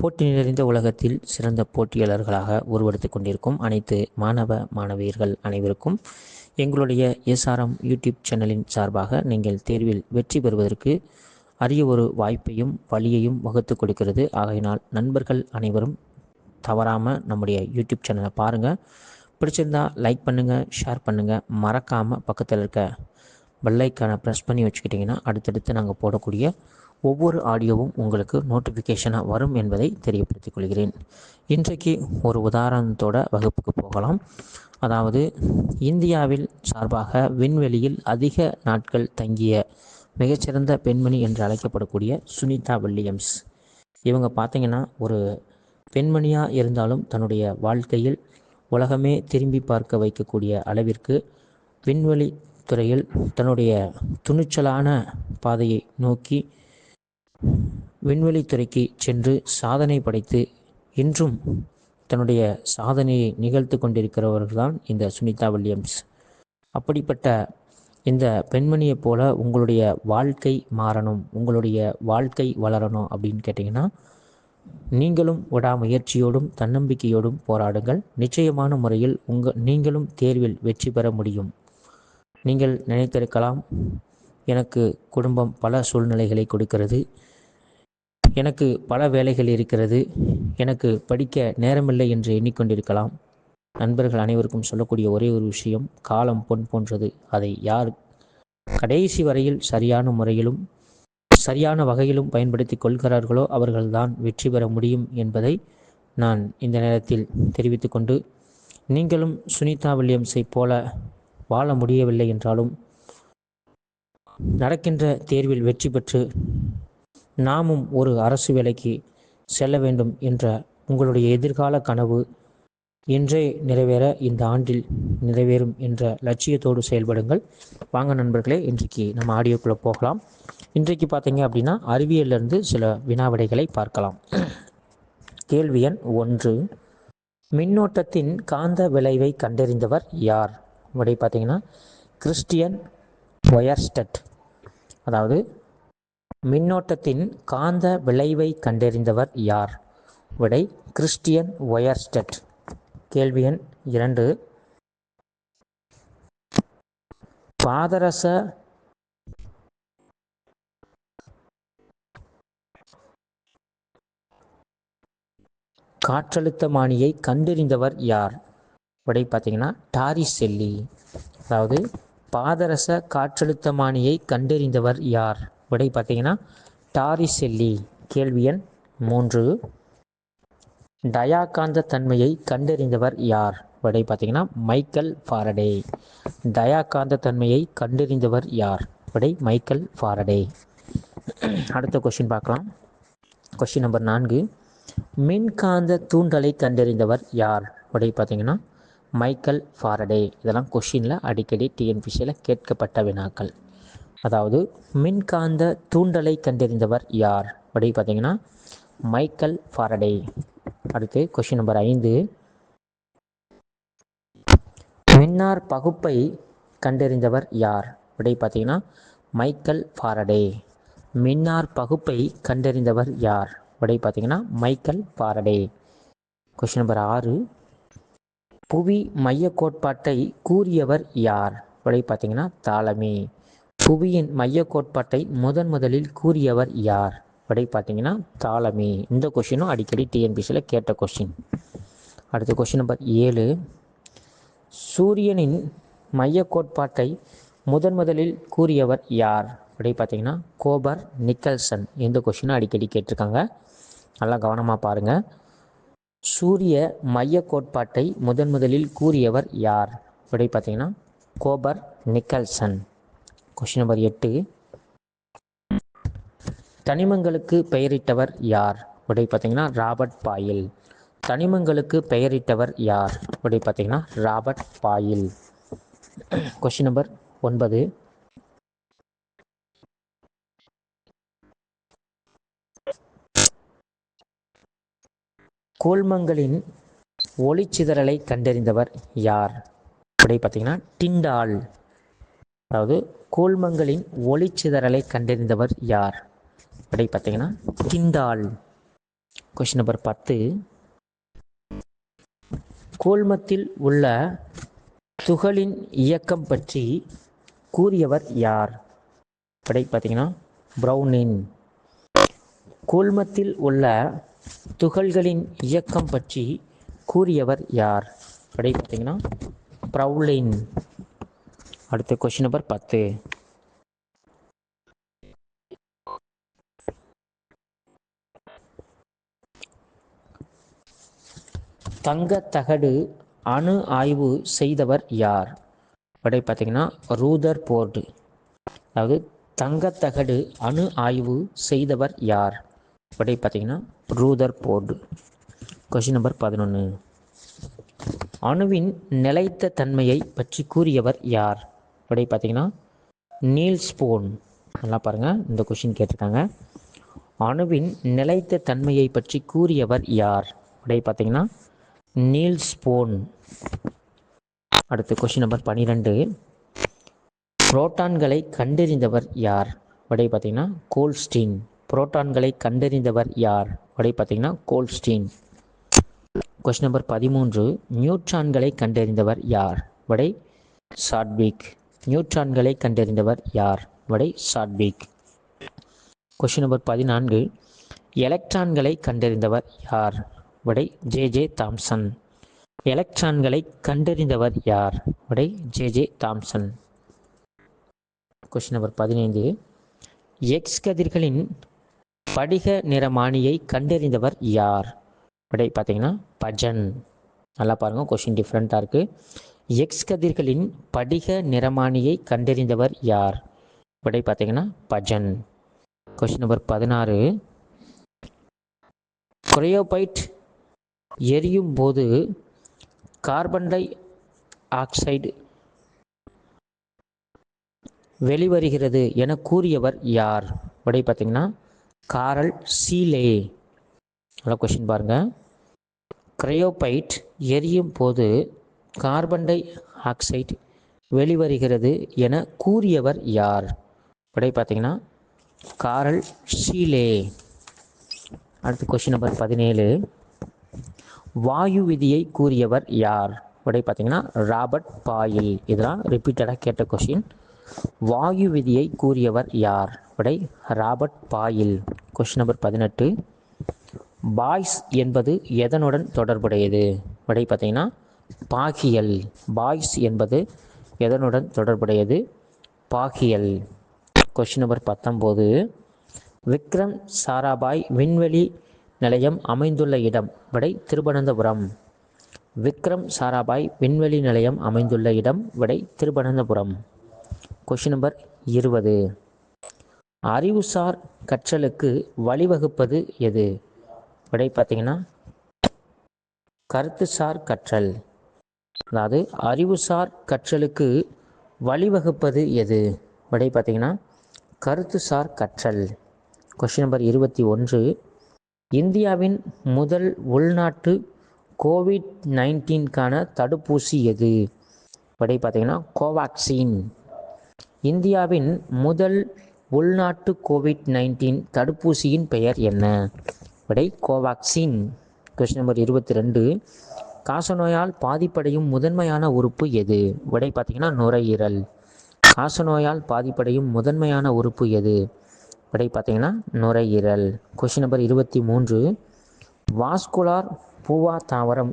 போட்டி நிறைந்த உலகத்தில் சிறந்த போட்டியாளர்களாக உருவெடுத்து கொண்டிருக்கும் அனைத்து மாணவ மாணவியர்கள் அனைவருக்கும் எங்களுடைய எஸ்ஆர்எம் யூடியூப் சேனலின் சார்பாக நீங்கள் தேர்வில் வெற்றி பெறுவதற்கு அரிய ஒரு வாய்ப்பையும் வழியையும் வகுத்து கொடுக்கிறது. ஆகையினால் நண்பர்கள் அனைவரும் தவறாமல் நம்முடைய யூடியூப் சேனலை பாருங்கள் பிடிச்சிருந்தா லைக் பண்ணுங்கள் ஷேர் பண்ணுங்கள் மறக்காமல் பக்கத்தில் இருக்க பெல்லைக்கான ப்ரெஸ் பண்ணி வச்சுக்கிட்டிங்கன்னா அடுத்தடுத்து நாங்கள் போடக்கூடிய ஒவ்வொரு ஆடியோவும் உங்களுக்கு நோட்டிஃபிகேஷனாக வரும் என்பதை தெரியப்படுத்திக் கொள்கிறேன். இன்றைக்கு ஒரு உதாரணத்தோட வகுப்புக்கு போகலாம். அதாவது இந்தியாவில் சார்பாக விண்வெளியில் அதிக நாட்கள் தங்கிய மிகச்சிறந்த பெண்மணி என்று அழைக்கப்படக்கூடிய சுனிதா வில்லியம்ஸ். இவங்க பார்த்தீங்கன்னா ஒரு பெண்மணியாக இருந்தாலும் தன்னுடைய வாழ்க்கையில் உலகமே திரும்பி பார்க்க வைக்கக்கூடிய அளவிற்கு விண்வெளி துறையில் தன்னுடைய துணிச்சலான பாதையை நோக்கி விண்வெளித்துறைக்கு சென்று சாதனை படைத்து இன்றும் தன்னுடைய சாதனையை நிகழ்த்து கொண்டிருக்கிறவர்கள்தான் இந்த சுனிதா வில்லியம்ஸ். அப்படிப்பட்ட இந்த பெண்மணியைப் போல உங்களுடைய வாழ்க்கை மாறணும் உங்களுடைய வாழ்க்கை வளரணும் அப்படின்னு கேட்டிங்கன்னா நீங்களும் விடாமுயற்சியோடும் தன்னம்பிக்கையோடும் போராடுங்கள். நிச்சயமான முறையில் உங்கள் நீங்களும் தேர்வில் வெற்றி பெற முடியும். நீங்கள் நினைத்திருக்கலாம் எனக்கு குடும்பம் பல சூழ்நிலைகளை கொடுக்கிறது. எனக்கு பல வேலைகள் இருக்கிறது. எனக்கு படிக்க நேரமில்லை என்று எண்ணிக்கொண்டிருக்கலாம். நண்பர்கள் அனைவருக்கும் சொல்லக்கூடிய ஒரே ஒரு விஷயம் காலம் பொன் போன்றது. அதை யார் கடைசி வரையில் சரியான முறையிலும் சரியான வகையிலும் பயன்படுத்தி கொள்கிறார்களோ அவர்கள்தான் வெற்றி பெற முடியும் என்பதை நான் இந்த நேரத்தில் தெரிவித்துக்கொண்டு நீங்களும் சுனிதா வில்லியம்ஸை போல வாழ முடியவில்லை என்றாலும் நடக்கின்ற தேர்வில் வெற்றி பெற்று நாமும் ஒரு அரசு வேலைக்கு செல்ல வேண்டும் என்ற உங்களுடைய எதிர்கால கனவு இன்றே நிறைவேற இந்த ஆண்டில் நிறைவேறும் என்ற லட்சியத்தோடு செயல்படுங்கள். வாங்க நண்பர்களே இன்றைக்கு நம்ம ஆடியோக்குள்ளே போகலாம். இன்றைக்கு பார்த்தீங்க அப்படின்னா அறிவியலிருந்து சில வினாவிடைகளை பார்க்கலாம். கேள்வி எண் ஒன்று. மின்னோட்டத்தின் காந்த விளைவை கண்டறிந்தவர் யார்? விடை பார்த்தீங்கன்னா கிறிஸ்டியன் ஒயர்ஸ்டட். அதாவது மின்னோட்டத்தின் காந்த விளைவை கண்டறிந்தவர் யார்? விடை கிறிஸ்டியன் ஒயர்ஸ்டட். கேள்வி எண் இரண்டு. பாதரச காற்றழுத்தமானியை கண்டறிந்தவர் யார்? விடை பார்த்தீங்கன்னா டாரி செல்லி அதாவது பாதரச காற்றழுத்தமானியை கண்டறிந்தவர் யார்? விடை பார்த்தீங்கன்னா டாரிசெல்லி கேள்வி எண் மூன்று. டயாகாந்த தன்மையை கண்டறிந்தவர் யார்? விடை பார்த்தீங்கன்னா மைக்கேல் ஃபாரடே. டயாகாந்த தன்மையை கண்டறிந்தவர் யார்? விடை மைக்கேல் ஃபாரடே. அடுத்த கொஷின் பார்க்கலாம். கொஷின் நம்பர் நான்கு. மின்காந்த தூண்டலை கண்டறிந்தவர் யார்? விடை பார்த்தீங்கன்னா மைக்கேல் ஃபாரடே. இதெல்லாம் கொஷினில் அடிக்கடி டிஎன்பிசியில் கேட்கப்பட்ட வினாக்கள். அதாவது மின்காந்த தூண்டலை கண்டறிந்தவர் யார்? விடை பார்த்தீங்கன்னா மைக்கேல் ஃபாரடே. அடுத்து கொஷின் நம்பர் ஐந்து. மின்னார் பகுப்பை கண்டறிந்தவர் யார்? அப்படி பார்த்தீங்கன்னா மைக்கேல் ஃபாரடே. மின்னார் பகுப்பை கண்டறிந்தவர் யார்? அப்படி பார்த்தீங்கன்னா மைக்கேல் ஃபாரடே. கொஷின் நம்பர் ஆறு. புவி மைய கோட்பாட்டை கூறியவர் யார்? அப்படி பார்த்தீங்கன்னா தாலமி புவியின் மைய கோட்பாட்டை முதன் முதலில் கூறியவர் யார்? அப்படி பார்த்தீங்கன்னா தாலமி இந்த கொஷினும் அடிக்கடி டிஎன்பிசியில் கேட்ட கொஷின் அடுத்த கொஷின் நம்பர் ஏழு. சூரியனின் மைய கோட்பாட்டை முதன் முதலில் கூறியவர் யார்? அப்படி பார்த்தீங்கன்னா கோபர் நிக்கல்சன். இந்த கொஷினும் அடிக்கடி கேட்டிருக்காங்க. நல்லா கவனமாக பாருங்கள் சூரிய மைய கோட்பாட்டை முதன் முதலில் கூறியவர் யார்? அப்படி பார்த்தீங்கன்னா கோபர் நிக்கல்சன். கொஷின் நம்பர் எட்டு. தனிமங்களுக்கு பெயரிட்டவர் யார்? அப்படி பார்த்தீங்கன்னா ராபர்ட் பாயில். தனிமங்களுக்கு பெயரிட்டவர் யார்? அப்படி பார்த்தீங்கன்னா ராபர்ட் பாயில். கொஷின் நம்பர் ஒன்பது. கோல்மங்களின் ஒளிச்சிதறலை கண்டறிந்தவர் யார்? அப்படி பார்த்தீங்கன்னா டிண்டால். அதாவது கோல்மங்களின் ஒளிச்சிதறலை கண்டறிந்தவர் யார்? அப்படி பார்த்தீங்கன்னா டிண்டால் கொஷின் நம்பர் பத்து. கூழ்மத்தில் உள்ள துகளின் இயக்கம் பற்றி கூறியவர் யார்? அப்படி பார்த்தீங்கன்னா ப்ரௌனின். கூழ்மத்தில் உள்ள துகள்களின் இயக்கம் பற்றி கூறியவர் யார்? அப்படி பார்த்தீங்கன்னா ப்ரௌலின். அடுத்த கொஷின் நம்பர் பத்து. தங்கத்தகடு அணு ஆய்வு செய்தவர் யார்? விடை பார்த்தீங்கன்னா ரூதர் போர்டு. அதாவது தங்கத்தகடு அணு ஆய்வு செய்தவர் யார்? விடை பார்த்தீங்கன்னா ரூதர் போர்டு. கொஷின் நம்பர் பதினொன்று அணுவின் நிலைத்த தன்மையை பற்றி கூறியவர் யார்? விடை பார்த்தீங்கன்னா நீல் ஸ்போன் நல்லா பாருங்கள் இந்த கொஷின் கேட்டிருக்காங்க. அணுவின் நிலைத்த தன்மையை பற்றி கூறியவர் யார்? விடை பார்த்தீங்கன்னா நீல் ஸ்போன் அடுத்து கொஷின் நம்பர் பன்னிரெண்டு புரோட்டான்களை கண்டறிந்தவர் யார்? விடை பார்த்தீங்கன்னா கோல்ஸ்டீன். புரோட்டான்களை கண்டறிந்தவர் யார்? விடை பார்த்தீங்கன்னா கோல்ஸ்டீன். கொஸ்டின் நம்பர் பதிமூன்று. நியூட்ரான்களை கண்டறிந்தவர் யார்? விடை சாட்விக் நியூட்ரான்களை கண்டறிந்தவர் யார்? வடை சாட்விக் கொஷின் நம்பர் பதினான்கு. எலக்ட்ரான்களை கண்டறிந்தவர் யார்? வடை ஜே ஜே தாம்சன். எலக்ட்ரான்களை கண்டறிந்தவர் யார்? வடை J J Thomson. Question number பதினைந்து. எக்ஸ் கதிர்களின் படிக நிறமானியை கண்டறிந்தவர் யார்? விடை பார்த்தீங்கன்னா பஜன். நல்லா பாருங்கள் கொஷின் டிஃப்ரெண்ட்டாக இருக்குது எக்ஸ் கதிர்களின் படிக நிறமானியை கண்டறிந்தவர் யார்? விடை பார்த்தீங்கன்னா பஜன். கொஷின் நம்பர் பதினாறு. குரையோபைட் எரியும் போது கார்பன் டை ஆக்சைடு வெளிவருகிறது என கூறியவர் யார்? விடை பார்த்தீங்கன்னா காரல் சீலே. நல்லா கொஷின் பாருங்கள் கிரையோபைட் எரியும் போது கார்பன் டை ஆக்சைடு வெளிவருகிறது என கூறியவர் யார்? விடை பார்த்தீங்கன்னா காரல் ஷீலே. அடுத்து கொஷின் நம்பர் பதினேழு. வாயு விதியை கூறியவர் யார்? விடை பார்த்தீங்கன்னா ராபர்ட் பாயில். இதெல்லாம் ரிப்பீட்டடாக கேட்ட கொஷின் வாயு விதியை கூறியவர் யார்? விடை ராபர்ட் பாயில். கொஷின் நம்பர் பதினெட்டு. பாய்ஸ் என்பது எதனுடன் தொடர்புடையது? விடை பார்த்தீங்கன்னா பாகியல் பாய்ஸ் என்பது எதனுடன் தொடர்புடையது? பாகியல். கொஷின் நம்பர் பத்தொம்போது விக்ரம் சாராபாய் விண்வெளி நிலையம் அமைந்துள்ள இடம் விடை திருவனந்தபுரம். விக்ரம் சாராபாய் விண்வெளி நிலையம் அமைந்துள்ள இடம் விடை திருவனந்தபுரம். கொஷின் நம்பர் இருபது. அறிவுசார் கற்றலுக்கு வழிவகுப்பது எது? விடை பார்த்தீங்கன்னா கருத்துசார் கற்றல். அதாவது அறிவுசார் கற்றலுக்கு வழிவகுப்பது எது? விடை பார்த்தீங்கன்னா கருத்துசார் கற்றல். கொஷின் நம்பர் இருபத்தி ஒன்று. இந்தியாவின் முதல் உள்நாட்டு கோவிட் நைன்டீன்கான தடுப்பூசி எது? விடை பார்த்தீங்கன்னா கோவாக்சின் இந்தியாவின் முதல் உள்நாட்டு கோவிட் நைன்டீன் தடுப்பூசியின் பெயர் என்ன? விடை கோவாக்சின் கொஸ்டின் நம்பர் இருபத்தி ரெண்டு. காசநோயால் பாதிப்படையும் முதன்மையான உறுப்பு எது? விடை பார்த்தீங்கன்னா நுரையீரல். காசநோயால் பாதிப்படையும் முதன்மையான உறுப்பு எது? விடை பார்த்தீங்கன்னா நுரையீரல். கொஷின் நம்பர் இருபத்தி மூன்று. வாஸ்குலார் பூவா தாவரம்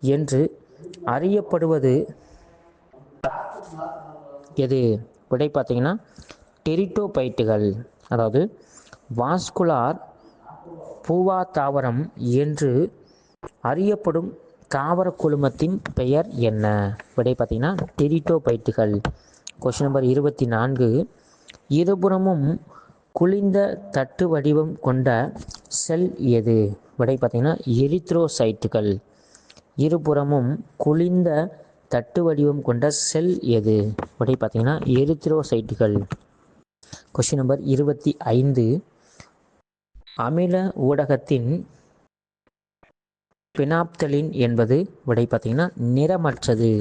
என்று அறியப்படுவது எது? விடை பார்த்தீங்கன்னா டெரிட்டோபைட்டுகள். அதாவது வாஸ்குலார் பூவா தாவரம் என்று அறியப்படும் தாவர குழுமத்தின் பெயர் என்ன? விடை பார்த்தீங்கன்னா டெரிட்டோபைட்டுகள். கொஷின் நம்பர் இருபத்தி நான்கு இருபுறமும் குளிர்ந்த தட்டு வடிவம் கொண்ட செல் எது? விடை பார்த்தீங்கன்னா எரித்ரோசைட்டுகள். இருபுறமும் குளிர்ந்த தட்டு வடிவம் கொண்ட செல் எது? விடை பார்த்தீங்கன்னா எரித்ரோசைட்டுகள். கொஷின் நம்பர் இருபத்தி ஐந்து. அமில ஊடகத்தின் பினாப்தலின் என்பது விடை பார்த்தீங்கன்னா நிறமற்றது.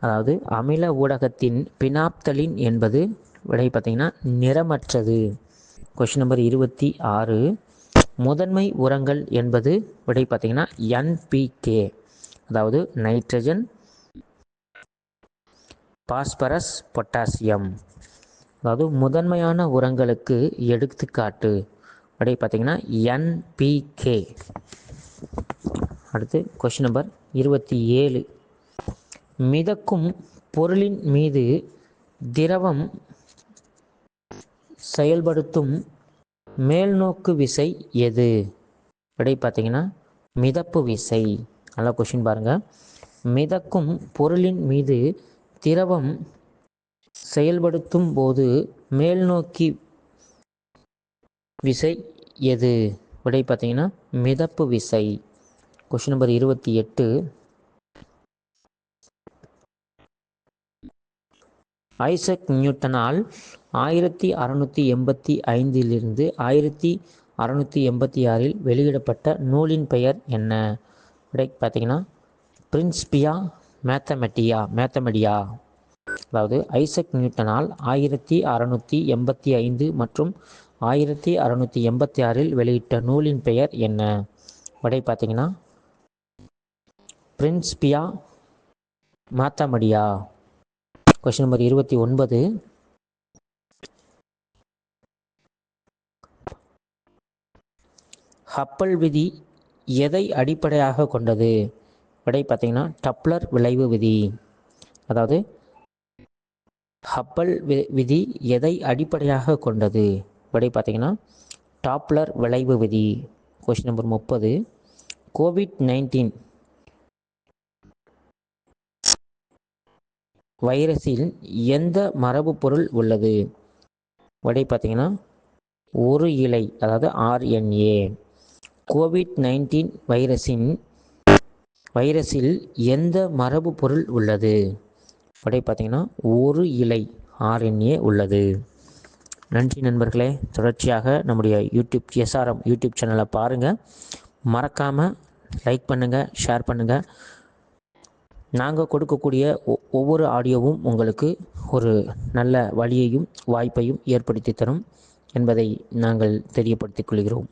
அதாவது அமில ஊடகத்தின் பினாப்தலின் என்பது விடை பார்த்தீங்கன்னா நிறமற்றது. கொஷின் நம்பர் இருபத்தி ஆறு. முதன்மை உரங்கள் என்பது விடை பார்த்தீங்கன்னா என்பிகே அதாவது நைட்ரஜன் பாஸ்பரஸ் பொட்டாசியம் அதாவது முதன்மையான உரங்களுக்கு எடுத்துக்காட்டு விடை பார்த்தீங்கன்னா என்பிகே அடுத்து கொஷின் நம்பர் இருபத்தி ஏழு. மிதக்கும் பொருளின் மீது திரவம் செயல்படுத்தும் மேல்நோக்கு விசை எது? விடை பார்த்தீங்கன்னா மிதப்பு விசை. நல்லா கொஷின் பாருங்கள் மிதக்கும் பொருளின் மீது திரவம் செயல்படுத்தும் போது மேல்நோக்கி விசை எது? விடை பார்த்தீங்கன்னா மிதப்பு விசை. கொஷின் நம்பர் இருபத்தி எட்டு. ஐசக் நியூட்டனால் ஆயிரத்தி அறநூற்றி எண்பத்தி ஐந்திலிருந்து ஆயிரத்தி அறநூற்றி எண்பத்தி ஆறில் வெளியிடப்பட்ட நூலின் பெயர் என்ன? விடை பார்த்தீங்கன்னா பிரின்ஸ்பியா மேத்தமெட்டியா மேத்தமெடியா அதாவது ஐசக் நியூட்டனால் ஆயிரத்தி அறநூற்றி எண்பத்தி ஐந்து மற்றும் ஆயிரத்தி அறநூற்றி எண்பத்தி ஆறில் வெளியிட்ட நூலின் பெயர் என்ன? விடை பார்த்தீங்கன்னா பிரின்ஸ்பியா மாத்தாமடியா? கொஷின் நம்பர் இருபத்தி ஒன்பது. ஹப்பல் விதி எதை அடிப்படையாக கொண்டது? விடை பார்த்தீங்கன்னா டப்ளர் விளைவு விதி. அதாவது ஹப்பல் வி- விதி எதை அடிப்படையாக கொண்டது? விடை பார்த்தீங்கன்னா டாப்ளர் விளைவு விதி. கொஷின் நம்பர் முப்பது. கோவிட் நைன்டீன் வைரஸில் எந்த மரபு பொருள் உள்ளது? விடை பார்த்தீங்கன்னா ஒரு இலை அதாவது ஆர்என்ஏ கோவிட் நைன்டீன் வைரஸின் வைரஸில் எந்த மரபு பொருள் உள்ளது? விடை பார்த்தீங்கன்னா ஒரு இலை ஆர்என்ஏ உள்ளது. நன்றி நண்பர்களே. தொடர்ச்சியாக நம்முடைய யூடியூப் எஸ்ஆர்எம் யூடியூப் சேனலை பாருங்கள் மறக்காமல் லைக் பண்ணுங்கள் ஷேர் பண்ணுங்கள் நாங்கள் கொடுக்கக்கூடிய ஒ- ஒவ்வொரு ஆடியோவும் உங்களுக்கு ஒரு நல்ல வழியையும் வாய்ப்பையும் ஏற்படுத்தி தரும் என்பதை நாங்கள் தெரியப்படுத்திக் கொள்கிறோம்.